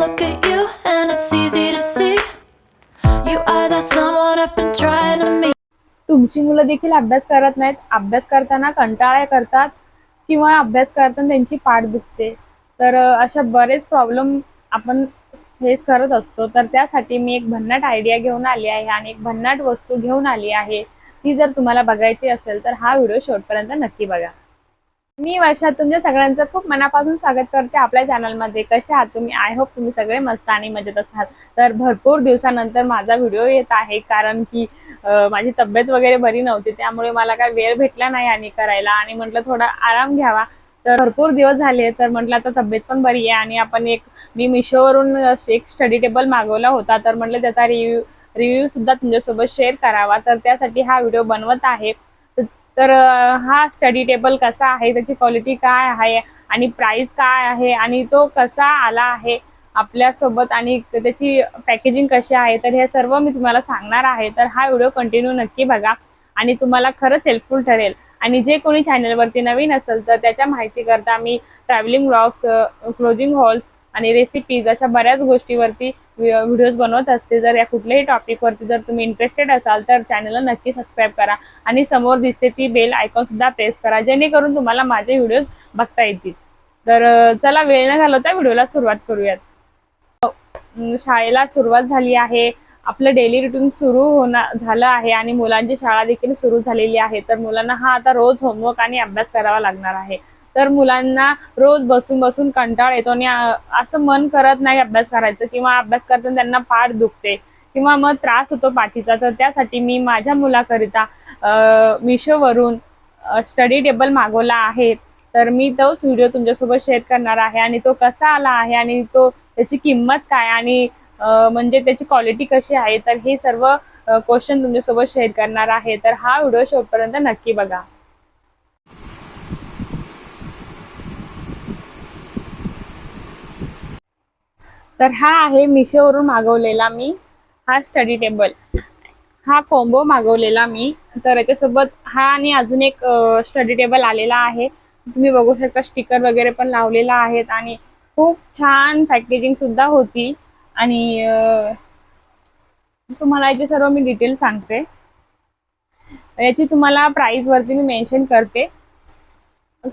look at you and it's easy to see. You are that someone I've been trying to meet. तुमची मुलं देखील अभ्यास करत नाहीत. अभ्यास करताना कंटाळा करतात किंवा अभ्यास करताना त्यांची पाठ दुखते. तर अशा बरेच प्रॉब्लेम आपण फेस करत असतो. तर त्यासाठी मी एक भन्नाट आयडिया घेऊन आली आहे आणि एक भन्नाट वस्तू घेऊन आली आहे. ती जर तुम्हाला बघायची असेल तर हा व्हिडिओ शेवटपर्यंत नक्की बघा. मी वर्षात तुमच्या सगळ्यांचं खूप मनापासून स्वागत करते आपल्या चॅनलमध्ये कसे आहात तुम्ही? आय होप तुम्ही सगळे मस्त आणि मजेत असाल. तर भरपूर दिवसानंतर माझा व्हिडिओ येत आहे कारण की माझी तब्येत वगैरे बरी नव्हती त्यामुळे मला काय वेळ भेटला नाही आणि करायला. आणि म्हटलं थोडा आराम घ्यावा. तर भरपूर दिवस झाले तर म्हटलं आता तब्येत पण बरी आहे आणि आपण एक मी मिशोवरून एक स्टडी टेबल मागवला होता. तर म्हटलं त्याचा रिव्ह्यू रिव्ह्यू सुद्धा तुमच्यासोबत शेअर करावा. तर त्यासाठी हा व्हिडिओ बनवत आहे. तर- हा स्टडी टेबल कसा आहे? त्याची क्वालिटी काय आहे? आणि प्राइस काय आहे? आणि तो कसा आला आहे आपल्यासोबत? आणि त्याची पॅकेजिंग कशी आहे? तर हे सर्व मी तुम्हाला सांगणार आहे. तर हा व्हिडिओ कंटिन्यू नक्की बघा. आणि तुम्हाला खरंच हेल्पफुल ठरेल. आणि जे कोणी चॅनलवरती नवीन असेल तर त्याच्या माहितीकरता मी ट्रॅव्हलिंग ब्लॉग्स क्लोजिंग हॉल्स आणि रेसिपीज अशा बऱ्याच गोष्टीवरती व्हिडिओज बनवत असते. जर या कुठल्याही टॉपिकवरती जर तुम्ही इंटरेस्टेड असाल तर चॅनलला नक्की सबस्क्राईब करा. आणि समोर दिसते ती बेल आयकॉन सुद्धा प्रेस करा जेणेकरून तुम्हाला माझे व्हिडिओज बघता येतील. तर चला वेळ न घालवता व्हिडिओला सुरुवात करूयात. शाळेला सुरुवात झाली आहे. आपलं डेली रुटीन सुरू होणार झालं आहे आणि मुलांची शाळा देखील सुरू झालेली आहे. तर मुलांना हा आता रोज होमवर्क आणि अभ्यास करावा लागणार आहे. तर मुलांना रोज बसून बसून कंटाळ येतो आणि असं मन करत नाही अभ्यास करायचं किंवा अभ्यास करताना त्यांना पाठ दुखते किंवा मग त्रास होतो पाठीचा. तर त्यासाठी मी माझ्या मुलाकरिता मिशोवरून स्टडी टेबल मागवला आहे. तर मी तोच व्हिडिओ तुमच्यासोबत शेअर करणार आहे आणि तो कसा आला आहे आणि तो त्याची किंमत काय आणि म्हणजे त्याची क्वालिटी कशी आहे? तर हे सर्व क्वेश्चन तुमच्यासोबत शेअर करणार आहे. तर हा व्हिडिओ शेवटपर्यंत नक्की बघा. तर हा आहे मिशोवरून मागवलेला मी हा स्टडी टेबल हा कॉम्बो मागवलेला मी. तर याच्यासोबत हा आणि अजून एक स्टडी टेबल आलेला आहे. तुम्ही बघू शकता स्टिकर वगैरे पण लावलेला आहेत आणि खूप छान पॅकेजिंग सुद्धा होती. आणि तुम्हाला याचे सर्व मी डिटेल सांगते. याची तुम्हाला प्राइस वरती मी मेन्शन करते.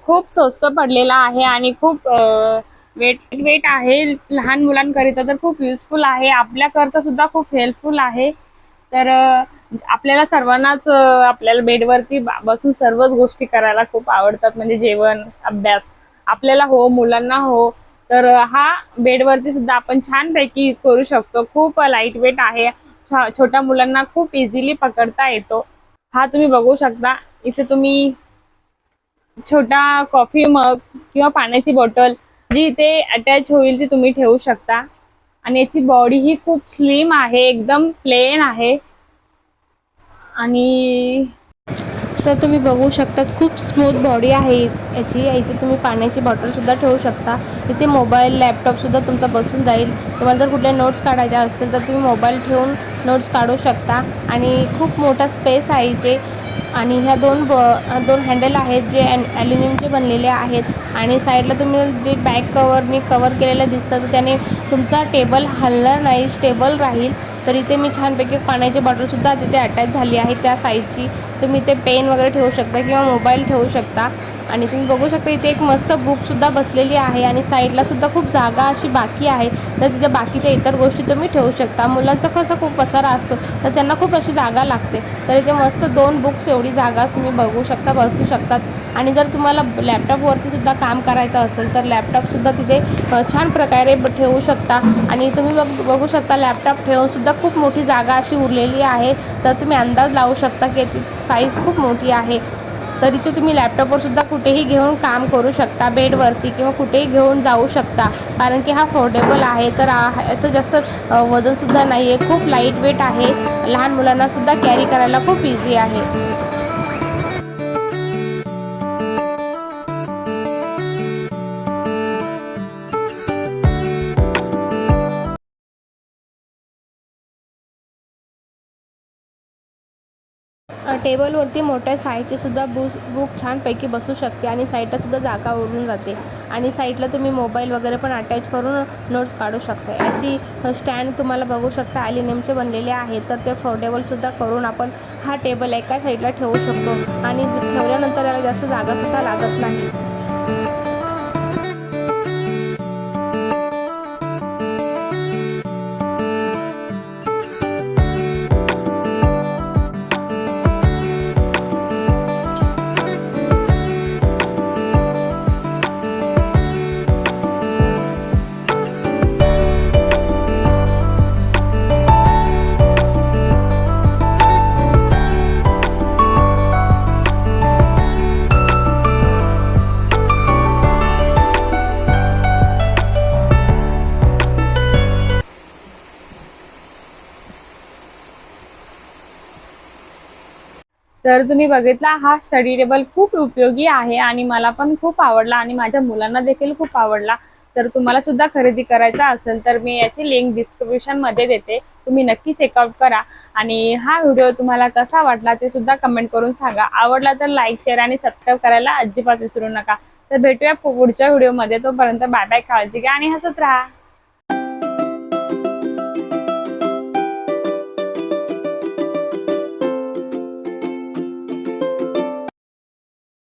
खूप स्वस्त पडलेला आहे आणि खूप वेट वेट आहे लहान मुलांकरिता तर खूप युजफुल आहे. आपल्याकरता सुद्धा खूप हेल्पफुल आहे. तर आपल्याला सर्वांनाच आपल्याला बेडवरती बसून सर्वच गोष्टी करायला खूप आवडतात. म्हणजे जेवण अभ्यास आपल्याला हो मुलांना हो तर हा बेडवरती सुद्धा आपण छानपैकी करू शकतो. खूप लाइट वेट आहे. छा- छोट्या मुलांना खूप इझिली पकडता येतो. हा तुम्ही बघू शकता. इथे तुम्ही छोटा कॉफी मग किंवा पाण्याची बॉटल जी इथे अटॅच होईल ती तुम्ही ठेवू शकता. आणि याची बॉडी ही खूप स्लिम आहे एकदम प्लेन आहे. आणि तर तुम्ही बघू शकतात खूप स्मूथ बॉडी आहे याची. इथे तुम्ही पाण्याची बॉटलसुद्धा ठेवू शकता. इथे मोबाईल लॅपटॉपसुद्धा तुमचा बसून जाईल. तुम्हाला जर कुठल्या नोट्स काढायच्या असतील तर तुम्ही मोबाईल ठेवून नोट्स काढू शकता. आणि खूप मोठा स्पेस आहे इथे. आणि ह्या दोन ब दोन हँडल आहेत जे ॲन ॲल्युमिनियमचे बनलेले आहेत. आणि साईडला तुम्ही जे बॅक कवरनी कवर केलेलं दिसतं तर त्याने तुमचा टेबल हलणार नाही स्टेबल राहील. तर इथे मी छानपैकी पाण्याची बॉटलसुद्धा तिथे अटॅच झाली आहे त्या साईजची तुम्ही ते पेन वगैरे ठेवू शकता किंवा मोबाईल ठेवू शकता. आणि तुम्ही बघू शकता इथे एक मस्त बुकसुद्धा बसलेली आहे आणि साईडलासुद्धा खूप जागा अशी बाकी आहे. तर तिथे बाकीच्या इतर गोष्टी तुम्ही ठेवू शकता. मुलांचा कसा खूप पसारा असतो तर त्यांना खूप अशी जागा लागते. तर इथे मस्त दोन बुक्स एवढी जागा तुम्ही बघू शकता बसू शकतात. आणि जर तुम्हाला लॅपटॉपवरतीसुद्धा काम करायचं असेल तर लॅपटॉपसुद्धा तिथे छान प्रकारे ठेवू शकता. आणि तुम्ही बघ बघू शकता लॅपटॉप ठेवूनसुद्धा खूप मोठी जागा अशी उरलेली आहे. तर तुम्ही अंदाज लावू शकता की याची साईज खूप मोठी आहे. तर इथे तुम्ही लॅपटॉपवर सुद्धा कुठेही घेऊन काम करू शकता बेडवरती किंवा कुठेही घेऊन जाऊ शकता कारण की हा फोर्डेबल आहे. तर याचं जास्त वजनसुद्धा नाही आहे खूप लाइट वेट आहे. लहान मुलांनासुद्धा कॅरी करायला खूप इझी आहे. टेबलवरती मोठ्या साईजचे सुद्धा बुस बुक छानपैकी बसू शकते आणि साईडला सुद्धा जागा उरून जाते. आणि साईडला तुम्ही मोबाईल वगैरे पण अटॅच करून नोट्स काढू शकता. याची स्टँड तुम्हाला बघू शकता. ॲल्युमिनियमचे बनलेले आहे तर ते फोल्डेबलसुद्धा करून आपण हा टेबल एका साईडला ठेवू शकतो. आणि ठेवल्यानंतर याला जास्त जागासुद्धा लागत नाही. तर तुम्ही बघितला हा स्टडी टेबल खूप उपयोगी आहे आणि मला पण खूप आवडला आणि माझ्या मुलांना देखील खूप आवडला. तर तुम्हाला सुद्धा खरेदी करायचा असेल तर मी याची लिंक डिस्क्रिप्शनमध्ये देते. तुम्ही नक्की चेकआउट करा आणि हा व्हिडिओ तुम्हाला कसा वाटला ते सुद्धा कमेंट करून सांगा. आवडला तर लाईक शेअर आणि सबस्क्राईब करायला अजिबात विसरू नका. तर भेटूया पु- पुढच्या व्हिडिओमध्ये तोपर्यंत बाय बाय काळजी घ्या आणि हसत राहा.